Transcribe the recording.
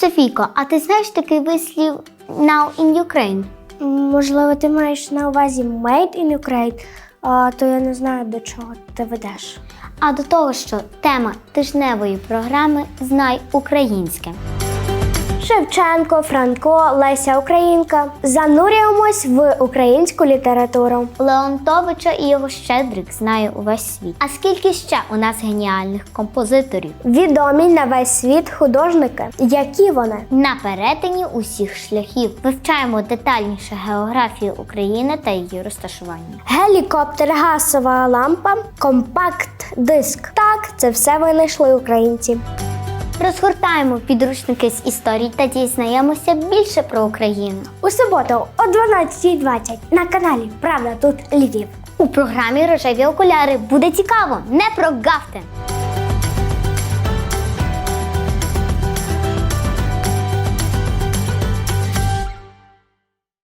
Софійко, а ти знаєш такий вислів Now in Ukraine? Можливо, ти маєш на увазі Made in Ukraine, а, то я не знаю, до чого ти ведеш. А до того, що тема тижневої програми Знай українське. Шевченко, Франко, Леся Українка. Занурюємось в українську літературу. Леонтовича і його щедрик знає увесь світ. А скільки ще у нас геніальних композиторів? Відомі на весь світ художники. Які вони? На перетині усіх шляхів вивчаємо детальніше географію України та її розташування. Гелікоптер, газова лампа, компакт-диск. Так, це все винайшли українці. Розгортаємо підручники з історій та дізнаємося більше про Україну. У суботу о 12.20 на каналі Правда тут Львів. У програмі Рожеві окуляри буде цікаво, не прогавте!